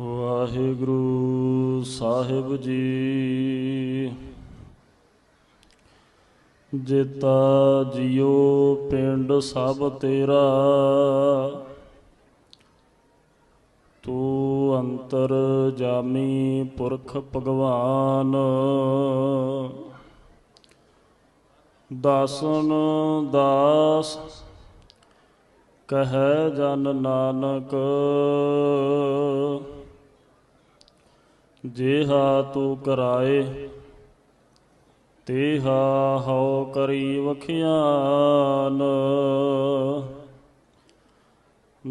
ਵਾਹਿਗੁਰੂ ਸਾਹਿਬ ਜੀ। ਜੇਤਾ ਜਿਉ ਪਿੰਡ ਸਭ ਤੇਰਾ। ਤੂੰ ਅੰਤਰ ਜਾਮੀ ਪੁਰਖ ਭਗਵਾਨ। ਦਾਸਨ ਦਾਸ ਕਹੈ ਜਨ ਨਾਨਕ, ਜਿਹਾ ਤੂੰ ਕਰਾਏ, ਤੇਹਾ ਹਉ ਕਰੀ ਵਖਿਆਨ।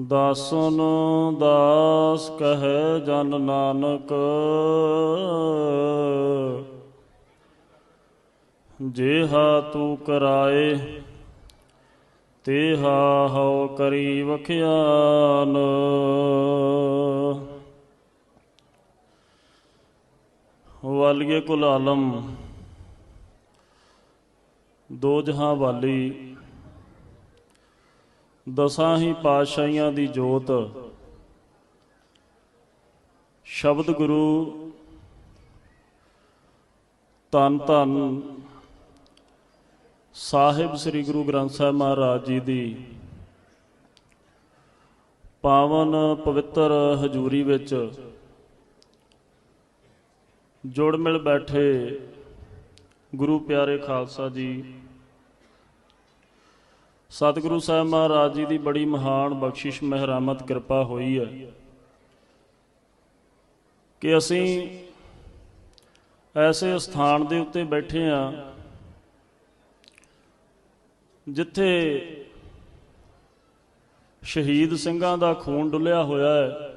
ਦਾਸਨ ਦਾਸ ਕਹੈ ਜਨ ਨਾਨਕ, ਜਿਹਾ ਤੂੰ ਕਰਾਏ ਤੇਹਾ ਹਉ ਕਰੀ ਵਖਿਆਨ। ਵਾਲੀਏ ਕੁਲ ਆਲਮ, ਦੋ ਜਹਾਂ ਵਾਲੀ, ਦਸਾਂ ਹੀ ਪਾਤਸ਼ਾਹੀਆਂ ਦੀ ਜੋਤ। ਸ਼ਬਦ ਗੁਰੂ ਤਨ ਤਨ ਸਾਹਿਬ ਸ੍ਰੀ ਗੁਰੂ ਗ੍ਰੰਥ ਸਾਹਿਬ ਮਹਾਰਾਜ ਜੀ ਦੀ ਪਾਵਨ ਪਵਿੱਤਰ ਹਜ਼ੂਰੀ ਵਿੱਚ ਜੁੜ ਮਿਲ ਬੈਠੇ ਗੁਰੂ ਪਿਆਰੇ ਖਾਲਸਾ ਜੀ, ਸਤਿਗੁਰੂ ਸਾਹਿਬ ਮਹਾਰਾਜ ਜੀ ਦੀ ਬੜੀ ਮਹਾਨ ਬਖਸ਼ਿਸ਼ ਮਹਿਰਾਮਤ ਕਿਰਪਾ ਹੋਈ ਹੈ ਕਿ ਅਸੀਂ ਐਸੇ ਸਥਾਨ ਦੇ ਉੱਤੇ ਬੈਠੇ ਆ ਜਿੱਥੇ ਸ਼ਹੀਦ ਸਿੰਘਾਂ ਦਾ ਖੂਨ ਡੁੱਲਿਆ ਹੋਇਆ ਹੈ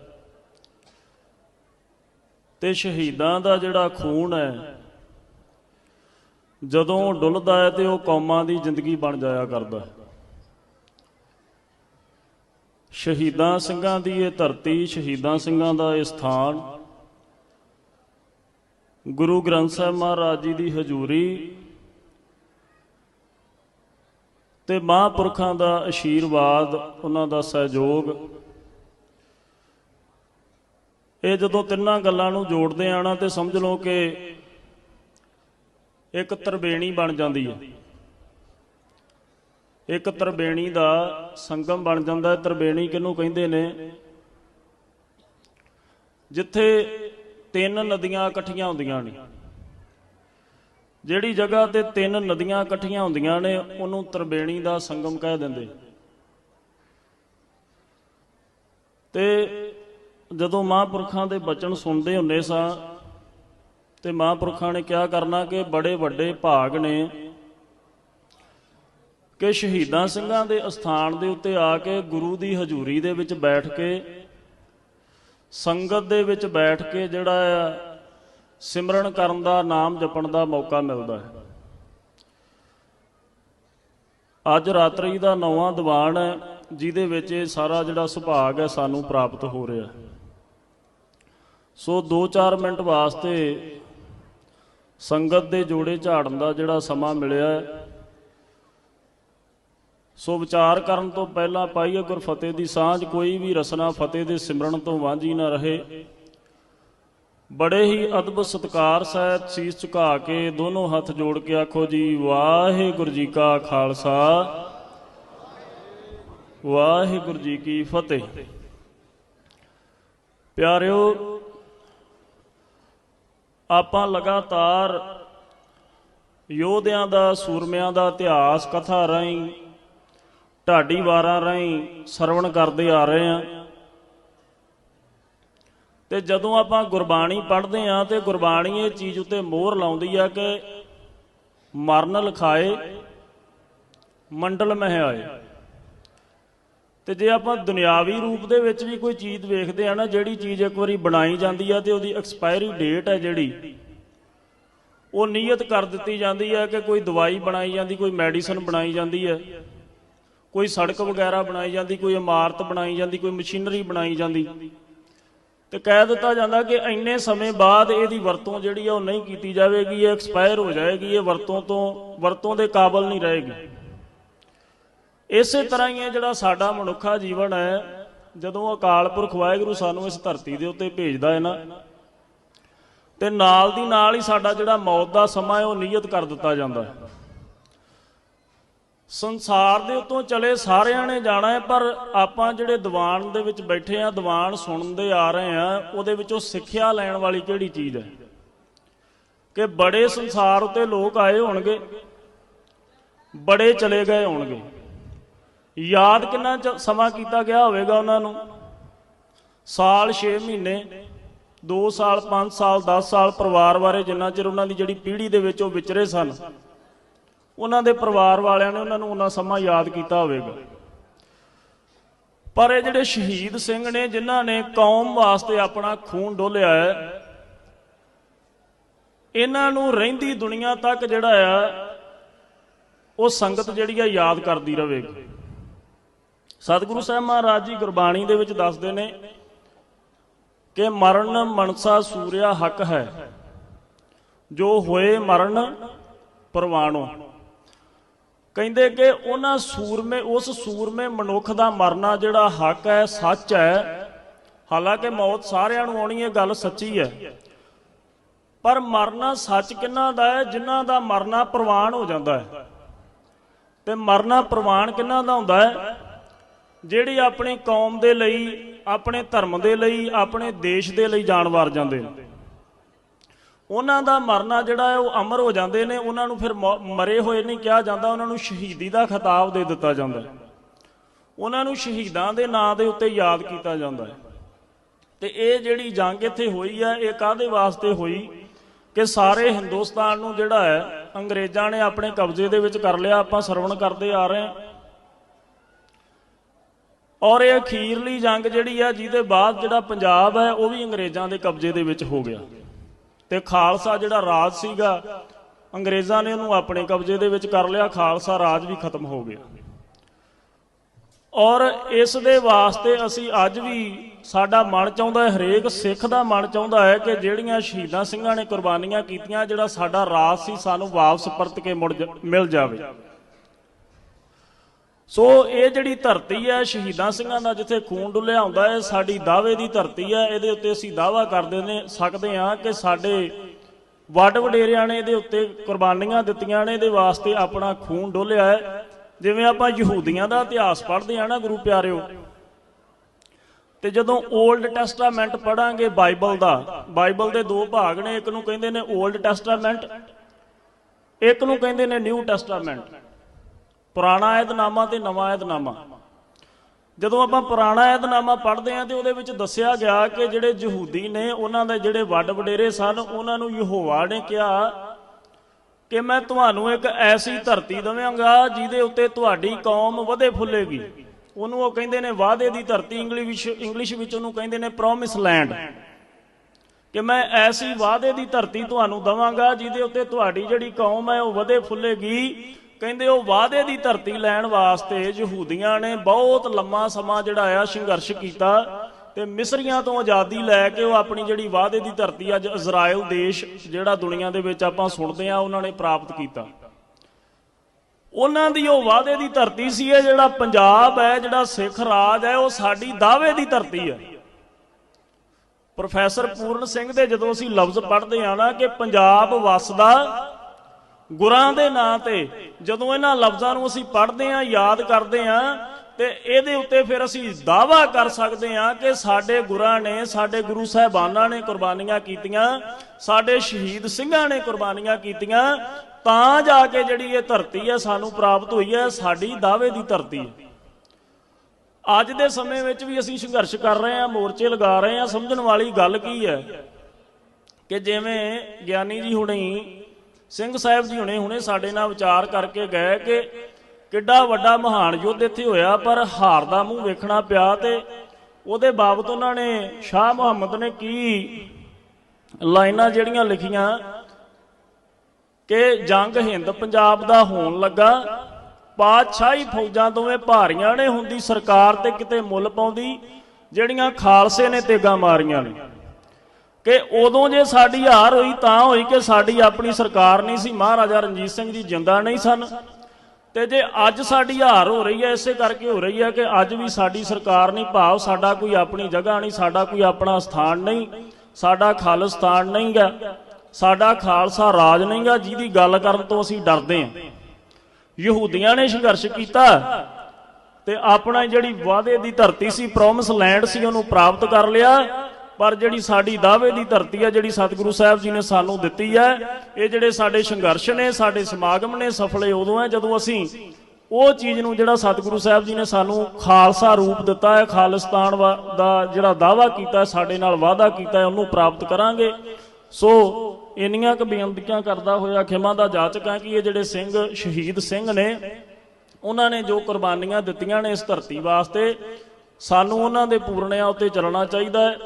ਤੇ ਸ਼ਹੀਦਾਂ ਦਾ ਜਿਹੜਾ ਖੂਨ ਹੈ, ਜਦੋਂ ਡੁੱਲਦਾ ਹੈ ਤੇ ਉਹ ਕੌਮਾਂ ਦੀ ਜ਼ਿੰਦਗੀ ਬਣ ਜਾਇਆ ਕਰਦਾ ਹੈ। ਸ਼ਹੀਦਾਂ ਸਿੰਘਾਂ ਦੀ ਇਹ ਧਰਤੀ, ਸ਼ਹੀਦਾਂ ਸਿੰਘਾਂ ਦਾ ਇਹ ਸਥਾਨ, ਗੁਰੂ ਗ੍ਰੰਥ ਸਾਹਿਬ ਮਹਾਰਾਜ ਜੀ ਦੀ ਹਜ਼ੂਰੀ ਤੇ ਮਹਾਂਪੁਰਖਾਂ ਦਾ ਆਸ਼ੀਰਵਾਦ ਉਹਨਾਂ ਦਾ ਸਹਿਯੋਗ। ਇਹ ਜਦੋਂ ਤਿੰਨਾਂ ਗੱਲਾਂ ਨੂੰ ਜੋੜਦੇ ਆ ਨਾ, ਤੇ ਸਮਝ ਲਓ ਕਿ ਇੱਕ ਤਰਬੇਣੀ ਬਣ ਜਾਂਦੀ ਹੈ। ਇੱਕ ਤਰਬੇਣੀ ਦਾ ਸੰਗਮ ਬਣ ਜਾਂਦਾ ਹੈ। ਤਰਬੇਣੀ ਕਿਹਨੂੰ ਕਹਿੰਦੇ ਨੇ? ਜਿੱਥੇ ਤਿੰਨ ਨਦੀਆਂ ਇਕੱਠੀਆਂ ਹੁੰਦੀਆਂ ਨੇ। ਜਿਹੜੀ ਜਗ੍ਹਾ ਤੇ ਤਿੰਨ ਨਦੀਆਂ ਇਕੱਠੀਆਂ ਹੁੰਦੀਆਂ ਨੇ, ਉਹਨੂੰ ਤਰਬੇਣੀ ਦਾ ਸੰਗਮ ਕਹਿ ਦਿੰਦੇ। ਤੇ ਜਦੋਂ ਮਹਾਂਪੁਰਖਾਂ ਦੇ ਬਚਨ ਸੁਣਦੇ ਹੁੰਦੇ ਸਾਂ, ਤੇ ਮਹਾਂਪੁਰਖਾਂ ਨੇ ਕਿਹਾ ਕਰਨਾ ਕਿ ਬੜੇ ਵੱਡੇ ਭਾਗ ਨੇ ਕਿ ਸ਼ਹੀਦਾਂ ਸਿੰਘਾਂ ਦੇ ਅਸਥਾਨ ਦੇ ਉੱਤੇ ਆ ਕੇ ਗੁਰੂ ਦੀ ਹਜ਼ੂਰੀ ਦੇ ਵਿੱਚ ਬੈਠ ਕੇ, ਸੰਗਤ ਦੇ ਵਿੱਚ ਬੈਠ ਕੇ ਜਿਹੜਾ ਆ ਸਿਮਰਨ ਕਰਨ ਦਾ, ਨਾਮ ਜਪਣ ਦਾ ਮੌਕਾ ਮਿਲਦਾ ਹੈ। ਅੱਜ ਰਾਤਰੀ ਦਾ ਨਵਾਂ ਦੀਵਾਨ ਹੈ, ਜਿਹਦੇ ਵਿੱਚ ਇਹ ਸਾਰਾ ਜਿਹੜਾ ਸੁਭਾਗ ਹੈ ਸਾਨੂੰ ਪ੍ਰਾਪਤ ਹੋ ਰਿਹਾ ਸੋ 2-4 ਮਿੰਟ ਵਾਸਤੇ ਸੰਗਤ ਦੇ ਜੋੜੇ ਝਾੜਨ ਦਾ ਜਿਹੜਾ ਸਮਾਂ ਮਿਲਿਆ ਹੈ। ਸੋ ਵਿਚਾਰ ਕਰਨ ਤੋਂ ਪਹਿਲਾਂ ਪਾਈਏ ਗੁਰਫਤਿਹ ਦੀ ਸਾਂਝ ਕੋਈ ਵੀ ਰਸਨਾ ਫਤਿਹ ਦੇ ਸਿਮਰਨ ਤੋਂ ਵਾਂਝੀ ਨਾ ਰਹੇ। ਬੜੇ ਹੀ ਅਦਬ ਸਤਕਾਰ ਸਹਿਤ ਸੀਸ ਝੁਕਾ ਕੇ ਦੋਨੋਂ ਹੱਥ ਜੋੜ ਕੇ ਆਖੋ ਜੀ, ਵਾਹਿਗੁਰੂ ਜੀ ਕਾ ਖਾਲਸਾ। ਵਾਹਿਗੁਰੂ ਜੀ ਕੀ ਫਤਿਹ। ਪਿਆਰਿਓ, ਆਪਾਂ ਲਗਾਤਾਰ ਯੋਧਿਆਂ ਦਾ, ਸੂਰਮਿਆਂ ਦਾ ਇਤਿਹਾਸ, ਕਥਾ ਰਾਹੀਂ, ਢਾਡੀ ਵਾਰਾਂ ਰਾਹੀਂ ਸਰਵਣ ਕਰਦੇ ਆ ਰਹੇ ਆ ਤੇ ਜਦੋਂ ਆਪਾਂ ਗੁਰਬਾਣੀ ਪੜ੍ਹਦੇ ਆ ਤੇ ਗੁਰਬਾਣੀ ਇਹ ਚੀਜ਼ ਉੱਤੇ ਮੋਹਰ ਲਾਉਂਦੀ ਆ ਕਿ ਮਰਨ ਲਖਾਏ, ਮੰਡਲ ਮਹਿ ਆਏ ਤੇ ਜੇ ਆਪਾਂ ਦੁਨਿਆਵੀ ਰੂਪ ਦੇ ਵਿੱਚ ਵੀ ਕੋਈ ਚੀਜ਼ ਵੇਖਦੇ ਆ ਨਾ, ਜਿਹੜੀ ਚੀਜ਼ ਇੱਕ ਵਾਰੀ ਬਣਾਈ ਜਾਂਦੀ ਆ ਤੇ ਉਹਦੀ ਐਕਸਪਾਇਰੀ ਡੇਟ ਹੈ ਜਿਹੜੀ, ਉਹ ਨਿਯਤ ਕਰ ਦਿੱਤੀ ਜਾਂਦੀ ਹੈ ਕਿ ਕੋਈ ਦਵਾਈ ਬਣਾਈ ਜਾਂਦੀ, ਕੋਈ ਮੈਡੀਸਨ ਬਣਾਈ ਜਾਂਦੀ ਹੈ ਕੋਈ ਸੜਕ ਵਗੈਰਾ ਬਣਾਈ ਜਾਂਦੀ, ਕੋਈ ਇਮਾਰਤ ਬਣਾਈ ਜਾਂਦੀ, ਕੋਈ ਮਸ਼ੀਨਰੀ ਬਣਾਈ ਜਾਂਦੀ। ਤੇ ਕਹਿ ਦਿੱਤਾ ਜਾਂਦਾ ਕਿ ਇੰਨੇ ਸਮੇਂ ਬਾਅਦ ਇਹਦੀ ਵਰਤੋਂ ਜਿਹੜੀ ਆ ਉਹ ਨਹੀਂ ਕੀਤੀ ਜਾਵੇਗੀ, ਇਹ ਐਕਸਪਾਇਰ ਹੋ ਜਾਏਗੀ, ਇਹ ਵਰਤੋਂ ਤੋਂ, ਵਰਤੋਂ ਦੇ ਕਾਬਲ ਨਹੀਂ ਰਹੇਗੀ। ਇਸੇ ਤਰ੍ਹਾਂ ਹੀ ਇਹ ਜਿਹੜਾ ਸਾਡਾ ਮਨੁੱਖਾ ਜੀਵਨ ਹੈ, ਜਦੋਂ ਅਕਾਲ ਪੁਰਖ ਵਾਹਿਗੁਰੂ ਸਾਨੂੰ ਇਸ ਧਰਤੀ ਦੇ ਉੱਤੇ ਭੇਜਦਾ ਹੈ ਨਾ, ਤੇ ਨਾਲ ਦੀ ਨਾਲ ਹੀ ਸਾਡਾ ਜਿਹੜਾ ਮੌਤ ਦਾ ਸਮਾਂ ਹੈ, ਉਹ ਨਿਯਤ ਕਰ ਦਿੱਤਾ ਜਾਂਦਾ ਹੈ। ਸੰਸਾਰ ਦੇ ਉੱਤੋਂ ਚਲੇ ਸਾਰਿਆਂ ਨੇ ਜਾਣਾ ਹੈ, ਪਰ ਆਪਾਂ ਜਿਹੜੇ ਦੀਵਾਨ ਦੇ ਵਿੱਚ ਬੈਠੇ ਆ ਦੀਵਾਨ ਸੁਣਦੇ ਆ ਰਹੇ ਆ ਉਹਦੇ ਵਿੱਚੋਂ ਸਿੱਖਿਆ ਲੈਣ ਵਾਲੀ ਕਿਹੜੀ ਚੀਜ਼ ਹੈ? ਕਿ ਬੜੇ ਸੰਸਾਰ ਉਤੇ ਲੋਕ ਆਏ ਹੋਣਗੇ, ਬੜੇ ਚਲੇ ਗਏ ਹੋਣਗੇ। ਯਾਦ ਕਿੰਨਾ ਚ- ਸਮਾਂ ਕੀਤਾ ਗਿਆ ਹੋਵੇਗਾ ਉਹਨਾਂ ਨੂੰ? ਸਾਲ 6 ਮਹੀਨੇ 2 ਸਾਲ 5 ਸਾਲ 10 ਸਾਲ ਪਰਿਵਾਰ ਬਾਰੇ ਜਿੰਨਾ ਚਿਰ ਉਹਨਾਂ ਦੀ ਜਿਹੜੀ ਪੀੜ੍ਹੀ ਦੇ ਵਿੱਚ ਉਹ ਵਿਚਰੇ ਸਨ। ਉਹਨਾਂ ਦੇ ਪਰਿਵਾਰ ਵਾਲਿਆਂ ਨੇ ਉਹਨਾਂ ਨੂੰ ਉਹਨਾਂ ਸਮਾਂ ਯਾਦ ਕੀਤਾ ਹੋਵੇਗਾ। ਪਰ ਇਹ ਜਿਹੜੇ ਸ਼ਹੀਦ ਸਿੰਘ ਨੇ, ਜਿਨ੍ਹਾਂ ਨੇ ਕੌਮ ਵਾਸਤੇ ਆਪਣਾ ਖੂਨ ਡੋਲਿਆ ਹੈ, ਇਹਨਾਂ ਨੂੰ ਰਹਿੰਦੀ ਦੁਨੀਆ ਤੱਕ ਜਿਹੜਾ ਆ, ਉਹ ਸੰਗਤ ਜਿਹੜੀ ਆ ਯਾਦ ਕਰਦੀ ਰਹੇਗੀ। ਸਤਿਗੁਰੂ ਸਾਹਿਬ ਮਹਾਰਾਜ ਜੀ ਗੁਰਬਾਣੀ ਦੇ ਵਿੱਚ ਦੱਸਦੇ ਨੇ ਕਿ ਮਰਨ ਮਨਸਾ ਸੂਰਿਆ ਹੱਕ ਹੈ, ਜੋ ਹੋਏ ਮਰਨ ਪਰਵਾਣੋ। ਕਹਿੰਦੇ ਕਿ ਉਹਨਾਂ ਸੂਰਮੇ, ਉਸ ਸੂਰਮੇ ਮਨੁੱਖ ਦਾ ਮਰਨਾ ਜਿਹੜਾ ਹੱਕ ਹੈ, ਸੱਚ ਹੈ। ਹਾਲਾਂਕਿ ਮੌਤ ਸਾਰਿਆਂ ਨੂੰ ਆਉਣੀ ਹੈ ਗੱਲ ਸੱਚੀ ਹੈ। ਪਰ ਮਰਨਾ ਸੱਚ ਕਿੰਨਾ ਦਾ ਹੈ, ਜਿਨ੍ਹਾਂ ਦਾ ਮਰਨਾ ਪ੍ਰਵਾਨ ਹੋ ਜਾਂਦਾ ਹੈ। ਤੇ ਮਰਨਾ ਪ੍ਰਵਾਨ ਕਿੰਨਾ ਦਾ ਹੁੰਦਾ ਹੈ? ਜਿਹੜੀ ਆਪਣੀ ਕੌਮ ਦੇ ਲਈ, ਆਪਣੇ ਧਰਮ ਦੇ ਲਈ, ਆਪਣੇ ਦੇਸ਼ ਦੇ ਲਈ ਜਾਨ ਵਾਰ ਜਾਂਦੇ ਨੇ। ਉਹਨਾਂ ਦਾ ਮਰਨਾ ਜਿਹੜਾ ਹੈ ਉਹ ਅਮਰ ਹੋ ਜਾਂਦੇ ਨੇ, ਉਹਨਾਂ ਨੂੰ ਫਿਰ ਮੌ- ਮਰੇ ਹੋਏ ਨਹੀਂ ਕਿਹਾ ਜਾਂਦਾ, ਉਹਨਾਂ ਨੂੰ ਸ਼ਹੀਦੀ ਦਾ ਖਿਤਾਬ ਦੇ ਦਿੱਤਾ ਜਾਂਦਾ ਉਹਨਾਂ ਨੂੰ ਸ਼ਹੀਦਾਂ ਦੇ ਨਾਂ ਦੇ ਉੱਤੇ ਯਾਦ ਕੀਤਾ ਜਾਂਦਾ ਹੈ। ਤੇ ਇਹ ਜਿਹੜੀ ਜੰਗ ਇੱਥੇ ਹੋਈ ਹੈ, ਇਹ ਕਾਦੇ ਵਾਸਤੇ ਹੋਈ? ਕਿ ਸਾਰੇ ਹਿੰਦੁਸਤਾਨ ਨੂੰ ਜਿਹੜਾ ਹੈ, ਅੰਗਰੇਜ਼ਾਂ ਨੇ ਆਪਣੇ ਕਬਜ਼ੇ ਦੇ ਵਿੱਚ ਕਰ ਲਿਆ, ਆਪਾਂ ਸਰਵਣ ਕਰਦੇ ਆ ਰਹੇ ਹਾਂ। ਔਰ ਇਹ ਅਖੀਰਲੀ ਜੰਗ ਜਿਹੜੀ ਆ ਜਿਹਦੇ ਬਾਅਦ ਜਿਹੜਾ ਪੰਜਾਬ ਹੈ, ਉਹ ਵੀ ਅੰਗਰੇਜ਼ਾਂ ਦੇ ਕਬਜ਼ੇ ਦੇ ਵਿੱਚ ਹੋ ਗਿਆ। ਤੇ ਖਾਲਸਾ ਜਿਹੜਾ ਰਾਜ ਸੀਗਾ, ਅੰਗਰੇਜ਼ਾਂ ਨੇ ਉਹਨੂੰ ਆਪਣੇ ਕਬਜ਼ੇ ਦੇ ਵਿੱਚ ਕਰ ਲਿਆ, ਖਾਲਸਾ ਰਾਜ ਵੀ ਖਤਮ ਹੋ ਗਿਆ। ਔਰ ਇਸ ਦੇ ਵਾਸਤੇ ਅਸੀਂ ਅੱਜ ਵੀ ਸਾਡਾ ਮਨ ਚਾਹੁੰਦਾ ਹੈ, ਹਰੇਕ ਸਿੱਖ ਦਾ ਮਨ ਚਾਹੁੰਦਾ ਹੈ ਕਿ ਜਿਹੜੀਆਂ ਸ਼ਹੀਦਾਂ ਸਿੰਘਾਂ ਨੇ ਕੁਰਬਾਨੀਆਂ ਕੀਤੀਆਂ, ਜਿਹੜਾ ਸਾਡਾ ਰਾਜ ਸੀ, ਸਾਨੂੰ ਵਾਪਸ ਪਰਤ ਕੇ ਮੁੜ ਮਿਲ ਜਾਵੇ। ਸੋ ਇਹ ਜਿਹੜੀ ਧਰਤੀ ਹੈ ਸ਼ਹੀਦਾਂ ਸਿੰਘਾਂ ਦਾ ਜਿੱਥੇ ਖੂਨ ਡੁੱਲਿਆ ਹੁੰਦਾ ਹੈ, ਸਾਡੀ ਦਾਅਵੇ ਦੀ ਧਰਤੀ ਹੈ ਇਹਦੇ ਉੱਤੇ ਅਸੀਂ ਦਾਅਵਾ ਕਰਦੇ ਨੇ, ਸਕਦੇ ਹਾਂ ਕਿ ਸਾਡੇ ਵੱਡ ਵਡੇਰਿਆਂ ਨੇ ਇਹਦੇ ਉੱਤੇ ਕੁਰਬਾਨੀਆਂ ਦਿੱਤੀਆਂ ਨੇ, ਇਹਦੇ ਵਾਸਤੇ ਆਪਣਾ ਖੂਨ ਡੋਲਿਆ ਹੈ। ਜਿਵੇਂ ਆਪਾਂ ਯਹੂਦੀਆਂ ਦਾ ਇਤਿਹਾਸ ਪੜ੍ਹਦੇ ਆ ਨਾ, ਗੁਰੂ ਪਿਆਰਿਓ, ਤੇ ਜਦੋਂ 올ਡ ਟੈਸਟਾਮੈਂਟ ਪੜਾਂਗੇ ਬਾਈਬਲ ਦਾ, ਬਾਈਬਲ ਦੇ ਦੋ ਭਾਗ ਨੇ, ਇੱਕ ਨੂੰ ਕਹਿੰਦੇ ਨੇ 올ਡ ਟੈਸਟਾਮੈਂਟ ਇੱਕ ਨੂੰ ਕਹਿੰਦੇ ਨੇ ਨਿਊ ਟੈਸਟਾਮੈਂਟ ਪੁਰਾਣਾ ਏਧਨਾਮਾ ਤੇ ਨਵਾਂ ਏਧਨਾਮਾ ਜਦੋਂ ਆਪਾਂ ਪੁਰਾਣਾ ਏਧਨਾਮਾ ਪੜ੍ਹਦੇ ਆਂ ਤੇ ਉਹਦੇ ਵਿੱਚ ਦੱਸਿਆ ਗਿਆ ਕਿ ਜਿਹੜੇ ਯਹੂਦੀ ਨੇ, ਉਹਨਾਂ ਦੇ ਜਿਹੜੇ ਵੱਡ ਵਡੇਰੇ ਸਨ, ਉਹਨਾਂ ਨੂੰ ਯਹੋਵਾ ਨੇ ਕਿਹਾ ਕਿ ਮੈਂ ਤੁਹਾਨੂੰ ਇੱਕ ਐਸੀ ਧਰਤੀ ਦਵਾਂਗਾ ਜਿਹਦੇ ਉੱਤੇ ਤੁਹਾਡੀ ਕੌਮ ਵਧੇ ਫੁੱਲੇਗੀ। ਉਹਨੂੰ ਉਹ ਕਹਿੰਦੇ ਨੇ ਵਾਅਦੇ ਦੀ ਧਰਤੀ, ਇੰਗਲਿਸ਼ ਇੰਗਲਿਸ਼ ਵਿੱਚ ਉਹਨੂੰ ਕਹਿੰਦੇ ਨੇ ਪ੍ਰੋਮਿਸ ਲੈਂਡ ਕਿ ਮੈਂ ਐਸੀ ਵਾਅਦੇ ਦੀ ਧਰਤੀ ਤੁਹਾਨੂੰ ਦਵਾਂਗਾ ਜਿਹਦੇ ਉੱਤੇ ਤੁਹਾਡੀ ਜਿਹੜੀ ਕੌਮ ਹੈ ਉਹ ਵਧੇ ਫੁੱਲੇਗੀ। ਕਹਿੰਦੇ ਉਹ ਵਾਅਦੇ ਦੀ ਧਰਤੀ ਲੈਣ ਵਾਸਤੇ ਯਹੂਦੀਆਂ ਨੇ ਬਹੁਤ ਲੰਮਾ ਸਮਾਂ ਜਿਹੜਾ ਆ ਸੰਘਰਸ਼ ਕੀਤਾ ਤੇ ਮਿਸਰੀਆਂ ਤੋਂ ਆਜ਼ਾਦੀ ਲੈ ਕੇ ਉਹ ਆਪਣੀ ਜਿਹੜੀ ਵਾਅਦੇ ਦੀ ਧਰਤੀ ਅੱਜ ਇਜ਼ਰਾਈਲ ਦੇਸ਼ ਜਿਹੜਾ ਦੁਨੀਆ ਦੇ ਵਿੱਚ ਆਪਾਂ ਸੁਣਦੇ ਆ, ਉਹਨਾਂ ਨੇ ਪ੍ਰਾਪਤ ਕੀਤਾ। ਉਹਨਾਂ ਦੀ ਉਹ ਵਾਅਦੇ ਦੀ ਧਰਤੀ ਸੀ ਇਹ ਜਿਹੜਾ ਪੰਜਾਬ ਹੈ, ਜਿਹੜਾ ਸਿੱਖ ਰਾਜ ਹੈ, ਉਹ ਸਾਡੀ ਦਾਅਵੇ ਦੀ ਧਰਤੀ ਹੈ। ਪ੍ਰੋਫੈਸਰ ਪੂਰਨ ਸਿੰਘ ਦੇ ਜਦੋਂ ਅਸੀਂ ਲਫ਼ਜ਼ ਪੜ੍ਹਦੇ ਆ ਨਾ ਕਿ ਪੰਜਾਬ ਵਸਦਾ ਗੁਰਾਂ ਦੇ ਨਾਂ ਤੇ ਜਦੋਂ ਇਹਨਾਂ ਲਫ਼ਜ਼ਾਂ ਨੂੰ ਅਸੀਂ ਪੜ੍ਹਦੇ ਆ ਯਾਦ ਕਰਦੇ ਆ ਤੇ ਇਹਦੇ ਉੱਤੇ ਫਿਰ ਅਸੀਂ ਦਾਵਾ ਕਰ ਸਕਦੇ ਆ ਕਿ ਸਾਡੇ ਗੁਰਾਂ ਨੇ, ਸਾਡੇ ਗੁਰੂ ਸਾਹਿਬਾਨਾਂ ਨੇ ਕੁਰਬਾਨੀਆਂ ਕੀਤੀਆਂ, ਸਾਡੇ ਸ਼ਹੀਦ ਸਿੰਘਾਂ ਨੇ ਕੁਰਬਾਨੀਆਂ ਕੀਤੀਆਂ, ਤਾਂ ਜਾ ਕੇ ਜਿਹੜੀ ਇਹ ਧਰਤੀ ਹੈ ਸਾਨੂੰ ਪ੍ਰਾਪਤ ਹੋਈ ਹੈ, ਸਾਡੀ ਦਾਅਵੇ ਦੀ ਧਰਤੀ ਹੈ। ਅੱਜ ਦੇ ਸਮੇਂ ਵਿੱਚ ਵੀ ਅਸੀਂ ਸੰਘਰਸ਼ ਕਰ ਰਹੇ ਹਾਂ, ਮੋਰਚੇ ਲਗਾ ਰਹੇ ਹਾਂ, ਸਮਝਣ ਵਾਲੀ ਗੱਲ ਕੀ ਹੈ ਕਿ ਜਿਵੇਂ ਗਿਆਨੀ ਜੀ ਹੁਣੇ ਸਿੰਘ ਸਾਹਿਬ ਜੀ ਹੁਣੇ ਹੁਣੇ ਸਾਡੇ ਨਾਲ ਵਿਚਾਰ ਕਰਕੇ ਗਏ ਕਿ ਕਿੱਡਾ ਵੱਡਾ ਮਹਾਨ ਯੁੱਧ ਇੱਥੇ ਹੋਇਆ, ਪਰ ਹਾਰ ਦਾ ਮੂੰਹ ਵੇਖਣਾ ਪਿਆ ਤੇ ਉਹਦੇ ਬਾਬਤ ਉਹਨਾਂ ਨੇ ਸ਼ਾਹ ਮੁਹੰਮਦ ਨੇ ਕੀ ਲਾਈਨਾਂ ਜਿਹੜੀਆਂ ਲਿਖੀਆਂ ਕਿ ਜੰਗ ਹਿੰਦ ਪੰਜਾਬ ਦਾ ਹੋਣ ਲੱਗਾ, ਪਾਤਸ਼ਾਹੀ ਫੌਜਾਂ ਦੋਵੇਂ ਭਾਰੀਆਂ ਨੇ, ਹੁੰਦੀ ਸਰਕਾਰ ਤੇ ਕਿਤੇ ਮੁੱਲ ਪਾਉਂਦੀ, ਜਿਹੜੀਆਂ ਖਾਲਸੇ ਨੇ ਤੇਗਾ ਮਾਰੀਆਂ ਨੇ। ਕਿ ਉਦੋਂ ਜੇ ਸਾਡੀ ਹਾਰ ਹੋਈ ਤਾਂ ਹੋਈ ਕਿ ਸਾਡੀ ਆਪਣੀ ਸਰਕਾਰ ਨਹੀਂ ਸੀ, ਮਹਾਰਾਜਾ ਰਣਜੀਤ ਸਿੰਘ ਜੀ ਜਿੰਦਾ ਨਹੀਂ ਸਨ। ਤੇ ਜੇ ਅੱਜ ਸਾਡੀ ਹਾਰ ਹੋ ਰਹੀ ਹੈ, ਇਸੇ ਕਰਕੇ ਹੋ ਰਹੀ ਹੈ ਕਿ ਅੱਜ ਵੀ ਸਾਡੀ ਸਰਕਾਰ ਨਹੀਂ, ਭਾਵ ਸਾਡਾ ਕੋਈ ਆਪਣੀ ਜਗ੍ਹਾ ਨਹੀਂ, ਸਾਡਾ ਕੋਈ ਆਪਣਾ ਸਥਾਨ ਨਹੀਂ, ਸਾਡਾ ਖਾਲਿਸਤਾਨ ਨਹੀਂਗਾ ਸਾਡਾ ਖਾਲਸਾ ਰਾਜ ਨਹੀਂਗਾ ਜਿਹਦੀ ਗੱਲ ਕਰਨ ਤੋਂ ਅਸੀਂ ਡਰਦੇ ਹਾਂ। ਯਹੂਦੀਆਂ ਨੇ ਸੰਘਰਸ਼ ਕੀਤਾ ਤੇ ਆਪਣਾ ਜਿਹੜੀ ਵਾਅਦੇ ਦੀ ਧਰਤੀ ਸੀ ਪ੍ਰੋਮਿਸ ਲੈਂਡ ਸੀ, ਉਹਨੂੰ ਪ੍ਰਾਪਤ ਕਰ ਲਿਆ। ਪਰ ਜਿਹੜੀ ਸਾਡੀ ਦਾਅਵੇ ਦੀ ਧਰਤੀ ਹੈ ਜਿਹੜੀ ਸਤਿਗੁਰੂ ਸਾਹਿਬ ਜੀ ਨੇ ਸਾਨੂੰ ਦਿੱਤੀ ਹੈ ਇਹ ਜਿਹੜੇ ਸਾਡੇ ਸੰਘਰਸ਼ ਨੇ, ਸਾਡੇ ਸਮਾਗਮ ਨੇ, ਸਫਲੇ ਉਦੋਂ ਹੈ ਜਦੋਂ ਅਸੀਂ ਉਹ ਚੀਜ਼ ਨੂੰ ਜਿਹੜਾ ਸਤਿਗੁਰੂ ਸਾਹਿਬ ਜੀ ਨੇ ਸਾਨੂੰ ਖਾਲਸਾ ਰੂਪ ਦਿੱਤਾ ਹੈ, ਖਾਲਿਸਤਾਨ ਵਾ- ਦਾ ਜਿਹੜਾ ਦਾਅਵਾ ਕੀਤਾ, ਸਾਡੇ ਨਾਲ ਵਾਅਦਾ ਕੀਤਾ ਉਹਨੂੰ ਪ੍ਰਾਪਤ ਕਰਾਂਗੇ। ਸੋ ਇੰਨੀਆਂ ਕੁ ਬੇਨਤੀਆਂ ਕਰਦਾ ਹੋਇਆ, ਖਿਮਾ ਦਾ ਜਾਚਕ ਹੈ ਕਿ ਇਹ ਜਿਹੜੇ ਸਿੰਘ, ਸ਼ਹੀਦ ਸਿੰਘ ਨੇ, ਉਹਨਾਂ ਨੇ ਜੋ ਕੁਰਬਾਨੀਆਂ ਦਿੱਤੀਆਂ ਨੇ ਇਸ ਧਰਤੀ ਵਾਸਤੇ, ਸਾਨੂੰ ਉਹਨਾਂ ਦੇ ਪੂਰਨਿਆਂ ਉੱਤੇ ਚੱਲਣਾ ਚਾਹੀਦਾ ਹੈ।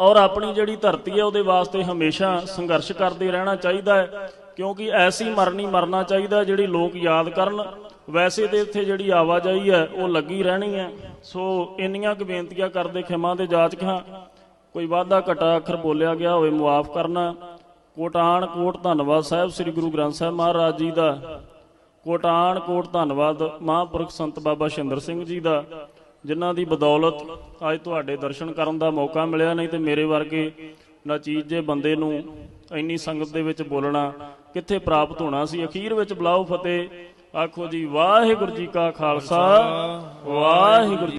ਔਰ ਆਪਣੀ ਜਿਹੜੀ ਧਰਤੀ ਹੈ ਉਹਦੇ ਵਾਸਤੇ ਹਮੇਸ਼ਾ ਸੰਘਰਸ਼ ਕਰਦੇ ਰਹਿਣਾ ਚਾਹੀਦਾ ਹੈ, ਕਿਉਂਕਿ ਐਸੀ ਮਰਨੀ ਮਰਨਾ ਚਾਹੀਦਾ ਜਿਹੜੀ ਲੋਕ ਯਾਦ ਕਰਨ। ਵੈਸੇ ਤੇ ਇੱਥੇ ਜਿਹੜੀ ਆਵਾਜਾਈ ਹੈ, ਉਹ ਲੱਗੀ ਰਹਿਣੀ ਹੈ। ਸੋ ਇੰਨੀਆਂ ਕੁ ਬੇਨਤੀਆਂ ਕਰਦੇ ਖਿਮਾ ਦੇ ਜਾਚਕ ਹਾਂ। ਕੋਈ ਵਾਧਾ ਘਟਾ ਅੱਖਰ ਬੋਲਿਆ ਗਿਆ ਹੋਵੇ, ਮੁਆਫ ਕਰਨਾ। ਕੋਟਾਨ ਕੋਟ ਧੰਨਵਾਦ ਸਾਹਿਬ, ਸ੍ਰੀ ਗੁਰੂ ਗ੍ਰੰਥ ਸਾਹਿਬ ਮਹਾਰਾਜ ਜੀ ਦਾ। ਕੋਟਾਨ ਕੋਟ ਧੰਨਵਾਦ ਮਹਾਂਪੁਰਖ ਸੰਤ ਬਾਬਾ ਸ਼ਿੰਦਰ ਸਿੰਘ ਜੀ ਦਾ। ਜਿਨ੍ਹਾਂ ਦੀ ਬਦੌਲਤ ਅੱਜ ਤੁਹਾਡੇ ਦਰਸ਼ਨ ਕਰਨ ਦਾ ਮੌਕਾ ਮਿਲਿਆ, ਨਹੀਂ ਤੇ ਮੇਰੇ ਵਰਗੇ ਨਾਚੀਜ਼ ਜੇ ਬੰਦੇ ਨੂੰ ਇੰਨੀ ਸੰਗਤ ਦੇ ਵਿੱਚ ਬੋਲਣਾ ਕਿੱਥੇ ਪ੍ਰਾਪਤ ਹੋਣਾ ਸੀ? ਅਖੀਰ ਵਿੱਚ ਬੁਲਾਓ ਫਤਿਹ। ਆਖੋ ਜੀ, ਵਾਹਿਗੁਰੂ ਜੀ ਕਾ ਖਾਲਸਾ, ਵਾਹਿਗੁਰੂ ਜੀ